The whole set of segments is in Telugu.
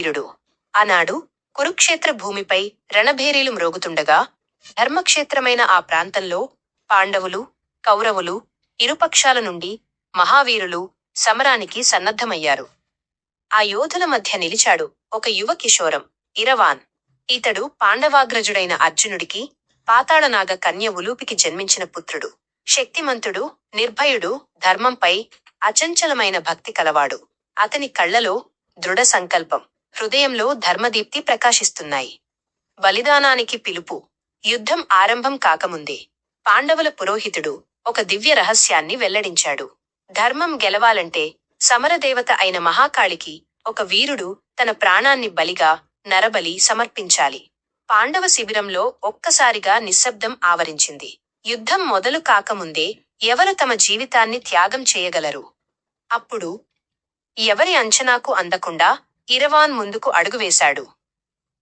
వీరుడు. ఆనాడు కురుక్షేత్ర భూమిపై రణభేరీలు మ్రోగుతుండగా ధర్మక్షేత్రమైన ఆ ప్రాంతంలో పాండవులు కౌరవులు ఇరుపక్షాల నుండి మహావీరులు సమరానికి సన్నద్ధమయ్యారు. ఆ యోధుల మధ్య నిలిచాడు ఒక యువ కిషోరం ఇరవాన్. ఇతడు పాండవాగ్రజుడైన అర్జునుడికి పాతాళనాగ కన్య ఉలూపికి జన్మించిన పుత్రుడు. శక్తిమంతుడు నిర్భయుడు ధర్మంపై అచంచలమైన భక్తి కలవాడు. అతని కళ్ళలో దృఢ సంకల్పం. హృదయంలో ధర్మదీప్తి ప్రకాశిస్తున్నాయి. బలిదానానికి పిలుపు. యుద్ధం ఆరంభం కాకముందే పాండవుల పురోహితుడు ఒక దివ్య రహస్యాన్ని వెల్లడించాడు. ధర్మం గెలవాలంటే సమరదేవత అయిన మహాకాళికి ఒక వీరుడు తన ప్రాణాన్ని బలిగా నరబలి సమర్పించాలి. పాండవ శిబిరంలో ఒక్కసారిగా నిశ్శబ్దం ఆవరించింది. యుద్ధం మొదలు కాకముందే ఎవరు తమ జీవితాన్ని త్యాగం చేయగలరు? అప్పుడు ఎవరి అంచనాకు అందకుండా ఇరవాన్ ముందుకు అడుగువేశాడు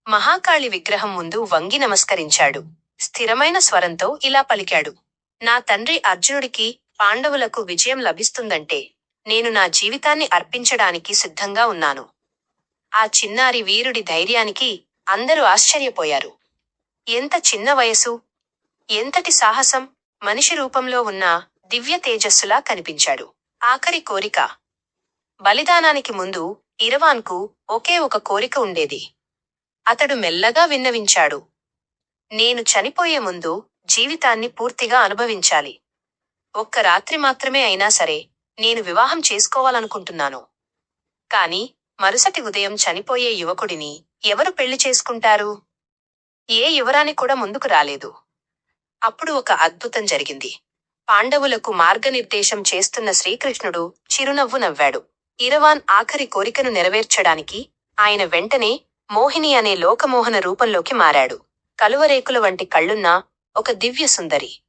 మహాకాళి విగ్రహం ముందు వంగి నమస్కరించాడు. స్థిరమైన స్వరంతో ఇలా పలికాడు. నా తండ్రి అర్జునుడికి పాండవులకు విజయం లభిస్తుందంటే నేను నా జీవితాన్ని అర్పించడానికి సిద్ధంగా ఉన్నాను. ఆ చిన్నారి వీరుడి ధైర్యానికి అందరూ ఆశ్చర్యపోయారు. ఎంత చిన్న వయసు? ఎంతటి సాహసం? మనిషి రూపంలో ఉన్న దివ్య తేజస్సులా కనిపించాడు. ఆఖరి కోరిక. బలిదానానికి ముందు ఇరవాన్కు ఒకే ఒక కోరిక ఉండేది. అతడు మెల్లగా విన్నవించాడు. నేను చనిపోయే ముందు జీవితాన్ని పూర్తిగా అనుభవించాలి. ఒక్క రాత్రి మాత్రమే అయినా సరే నేను వివాహం చేసుకోవాలనుకుంటున్నాను. కాని మరుసటి ఉదయం చనిపోయే యువకుడిని ఎవరు పెళ్ళి చేసుకుంటారు? ఏ యువరాని కూడా ముందుకు రాలేదు. అప్పుడు ఒక అద్భుతం జరిగింది. పాండవులకు మార్గనిర్దేశం చేస్తున్న శ్రీకృష్ణుడు చిరునవ్వు నవ్వాడు. ఇరవాన్ ఆఖరి కోరికను నెరవేర్చడానికి ఆయన వెంటనే మోహిని అనే లోకమోహన రూపంలోకి మారాడు. కలువరేకుల వంటి కళ్ళున్న ఒక దివ్య సుందరి.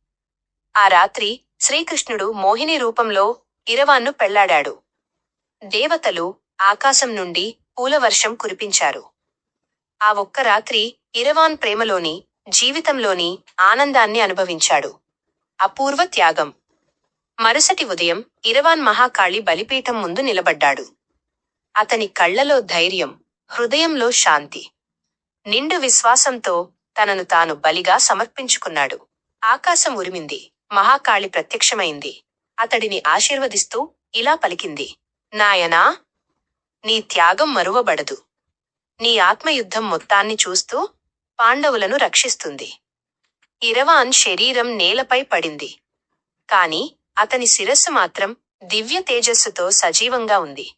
ఆ రాత్రి శ్రీకృష్ణుడు మోహిని రూపంలో ఇరవాన్ను పెళ్ళాడాడు. దేవతలు ఆకాశం నుండి పూలవర్షం కురిపించారు. ఆ ఒక్క రాత్రి ఇరవాన్ ప్రేమలోని జీవితంలోని ఆనందాన్ని అనుభవించాడు. అపూర్వ త్యాగం. మరుసటి ఉదయం ఇరవాన్ మహాకాళి బలిపీఠం ముందు నిలబడ్డాడు. అతని కళ్ళలో ధైర్యం హృదయంలో శాంతి నిండు విశ్వాసంతో తనను తాను బలిగా సమర్పించుకున్నాడు. ఆకాశం ఉరిమింది మహాకాళి ప్రత్యక్షమైంది. అతడిని ఆశీర్వదిస్తూ ఇలా పలికింది నాయనా నీ త్యాగం మరువబడదు. నీ ఆత్మయుద్ధం మొత్తాన్ని చూస్తూ పాండవులను రక్షిస్తుంది. ఇరవాన్ శరీరం నేలపై పడింది. కాని అతని శిరస్సు మాత్రం దివ్య తేజస్సుతో సజీవంగా ఉంది.